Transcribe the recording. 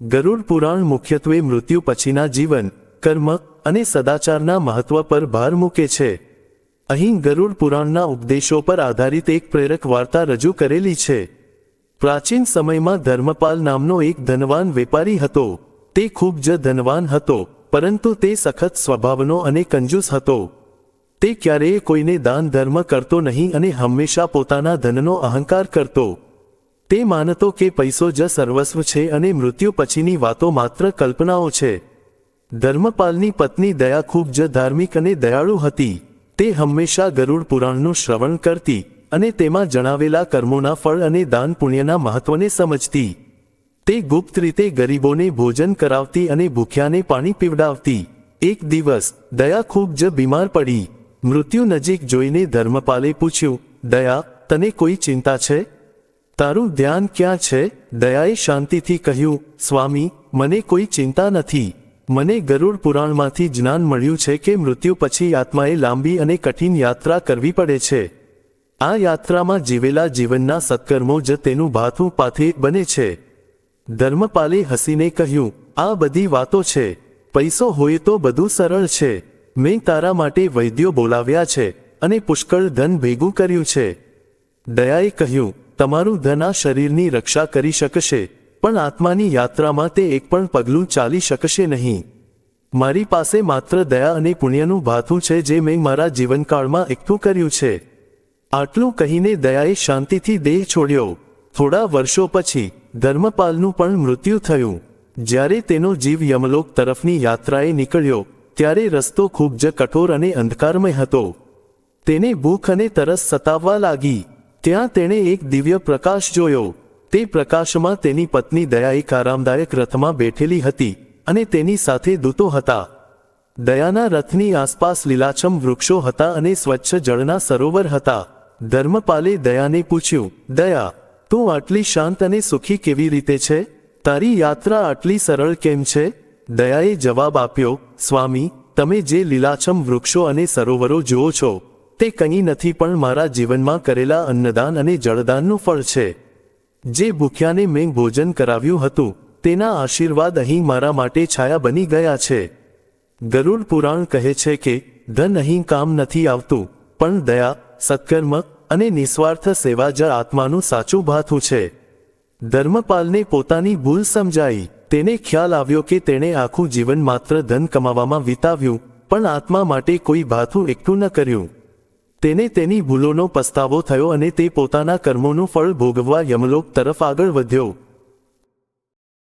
ગરુડ પુરાણ મુખ્યત્વે મૃત્યુ પછીના જીવન, કર્મ અને સદાચારના મહત્વ પર ભાર મૂકે છે. અહીં ગરુડ પુરાણના ઉપદેશો પર આધારિત એક પ્રેરક વાર્તા રજૂ કરેલી છે. પ્રાચીન સમયમાં ધર્મપાલ નામનો એક ધનવાન વેપારી હતો. તે ખૂબ જ ધનવાન હતો, પરંતુ તે સખત સ્વભાવનો અને કંજૂસ હતો. તે ક્યારેય કોઈને દાન ધર્મ કરતો નહીં અને હંમેશા પોતાના ધનનો અહંકાર કરતો. તે માનતો કે પૈસો જ સર્વસ્વ છે અને મૃત્યુ પછીની વાતો માત્ર કલ્પનાઓ છે. ધર્મપાલની પત્ની દયા ખૂબ જ ધાર્મિક અને દયાળુ હતી. તે હંમેશા ગરુડ પુરાણનું શ્રવણ કરતી અને તેમાં જણાવેલા કર્મોના ફળ અને દાન પુણ્યના મહત્વને સમજતી. તે ગુપ્ત રીતે ગરીબોને ભોજન કરાવતી અને ભૂખ્યાને પાણી પીવડાવતી. એક દિવસ, દયા ખૂબ જ બીમાર પડી. મૃત્યુ નજીક જોઈને ધર્મપાલે પૂછ્યું, દયા, તને કોઈ ચિંતા છે? તારું ધ્યાન ક્યાં છે? દયાએ શાંતિથી કહ્યું, સ્વામી, મને કોઈ ચિંતા નથી. મને ગરુડ પુરાણમાંથી જ્ઞાન મળ્યું છે કે મૃત્યુ પછી આત્માએ લાંબી અને કઠિન યાત્રા કરવી પડે છે. આ યાત્રામાં જીવેલા જીવનના સત્કર્મો જ તેનું ભાથું પાથે બને છે. ધર્મપાલે હસીને કહ્યું, આ બધી વાતો છે. પૈસો હોય તો બધું સરળ છે. મેં તારા માટે વૈદ્યો બોલાવ્યા છે અને પુષ્કળ ધન ભેગું કર્યું છે. દયાએ કહ્યું તમારું ધન આ શરીરની રક્ષા કરી શકશે, પણ આત્માની યાત્રામાં તે એક પણ પગલું ચાલી શકશે નહીં. મારી પાસે માત્ર દયા અને પુણ્યનું ભાથું છે જે મેં મારા જીવનકાળમાં એકઠું કર્યું છે. આટલું કહીને દયાએ શાંતિથી દેહ છોડ્યો. થોડા વર્ષો પછી ધર્મપાલનું પણ મૃત્યુ થયું. જ્યારે તેનો જીવ યમલોક તરફની યાત્રાએ નીકળ્યો, ત્યારે રસ્તો ખૂબ જ કઠોર અને અંધકારમય હતો. તેને ભૂખ અને તરસ સતાવવા લાગી. ત્યાં તેણે એક દિવ્ય પ્રકાશ જોયો. તે પ્રકાશમાં તેની પત્ની દયા એક આરામદાયક રથમાં બેઠેલી હતી અને તેની સાથે દૂતો હતા. દયાના રથની આસપાસ લીલાછમ વૃક્ષો હતા અને સ્વચ્છ જળના સરોવર હતા. ધર્મપાલે દયાને પૂછ્યું, દયા, તું આટલી શાંત અને સુખી કેવી રીતે છે? તારી યાત્રા આટલી સરળ કેમ છે? દયાએ જવાબ આપ્યો, સ્વામી, તમે જે લીલાછમ વૃક્ષો અને સરોવરો જુઓ છો તે કંઈ નથી, પણ મારા જીવનમાં કરેલા અન્નદાન અને જળદાનનું ફળ છે. જે ભૂખ્યાને મેં ભોજન કરાવ્યું હતું, તેના આશીર્વાદ અહીં મારા માટે છાયા બની ગયા છે. ગરુડ પુરાણ કહે છે કે, ધન અહીં કામ નથી આવતું, પણ દયા, સત્કર્મ અને નિસ્વાર્થ સેવા જ આત્માનું સાચું ભાથું છે. ધર્મપાલને પોતાની ભૂલ સમજાઈ, તેને ખ્યાલ આવ્યો કે તેણે આખું જીવન માત્ર ધન કમાવામાં વિતાવ્યું, પણ આત્મા માટે કોઈ ભાથું એકઠું ન કર્યું. તેને તેની ભૂલોનો પસ્તાવો થયો અને તે પોતાના કર્મોનું ફળ ભોગવવા યમલોક તરફ આગળ વધ્યો.